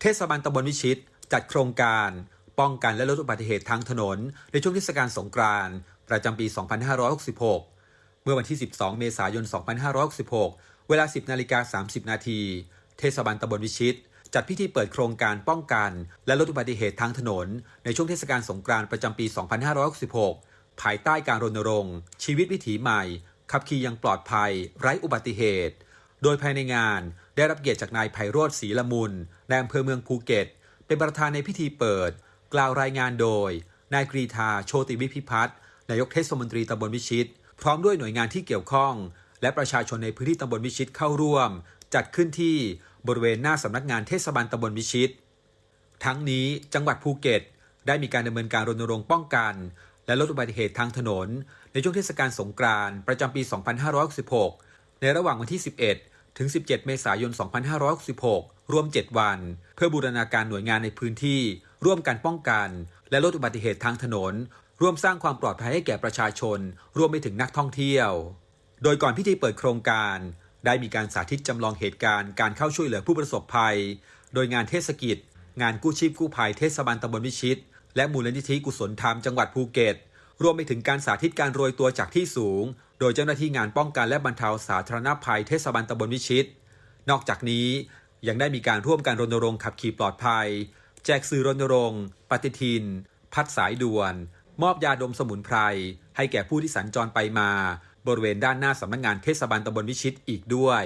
เทศบาลตำบลวิชิต จัดโครงการ ป้องกันและลดอุบัติเหตุทางถนน ในช่วงเทศกาลสงกรานต์ประจำปี 2566 เมื่อวันที่ 12 เมษายน 2566 เวลา 10 นาฬิกา 30 นาที เทศบาลตำบลวิชิต จัดพิธีเปิดโครงการป้องกัน และลดอุบัติเหตุทางถนน ในช่วงเทศกาลสงกรานต์ประจำปี 2566 ภายใต้การรณรงค์ ชีวิตวิถีใหม่ ขับขี่อยังปลอดภัย ไร้อุบัติเหตุ โดยภายในงาน ได้รับเกียรติจากนายไพโรธศรีละมุนนายอำเภอเมืองภูเก็ต เป็นประธานในพิธีเปิด กล่าวรายงานโดย นายกรีธาโชติวิพิพัฒน์นายกเทศมนตรีตำบลวิชิต พร้อมด้วยหน่วยงานที่เกี่ยวข้อง และประชาชนในพื้นที่ตำบลวิชิตเข้าร่วม จัดขึ้นที่บริเวณหน้าสำนักงานเทศบาลตำบลวิชิต ทั้งนี้จังหวัดภูเก็ต ได้มีการดำเนินการรณรงค์ป้องกัน และลดอุบัติเหตุทางถนน ในช่วงเทศกาลสงกรานต์ประจำปี 2566 ในระหว่างวันที่ 11 ถึง 17 เมษายน 2566รวม 7 วัน เพื่อบูรณาการหน่วยงานในพื้นที่ ร่วมกันป้องกัน และลดอุบัติเหตุทางถนน ร่วมสร้างความปลอดภัยให้แก่ประชาชน รวมไปถึงนักท่องเที่ยว โดยก่อนพิธีเปิดโครงการ ได้มีการสาธิตจำลองเหตุการณ์การเข้าช่วยเหลือผู้ประสบภัย โดยงานเทศกิจ งานกู้ชีพกู้ภัยเทศบาลตำบลวิชิต และมูลนิธิกุศลธรรมจังหวัดภูเก็ตรวมไปถึงการสาธิตการโรยตัวจากที่สูง โดยเจ้าหน้าที่งานป้องกันและบรรเทาสาธารณภัยเทศบาลตำบลวิชิต นอกจากนี้ยังได้มีการร่วมการรณรงค์ขับขี่ปลอดภัย แจกสื่อรณรงค์ ปฏิทิน พัดสายด่วน มอบยาดมสมุนไพร ให้แก่ผู้ที่สัญจรไปมา บริเวณด้านหน้าสำนักงานเทศบาลตำบลวิชิตอีกด้วย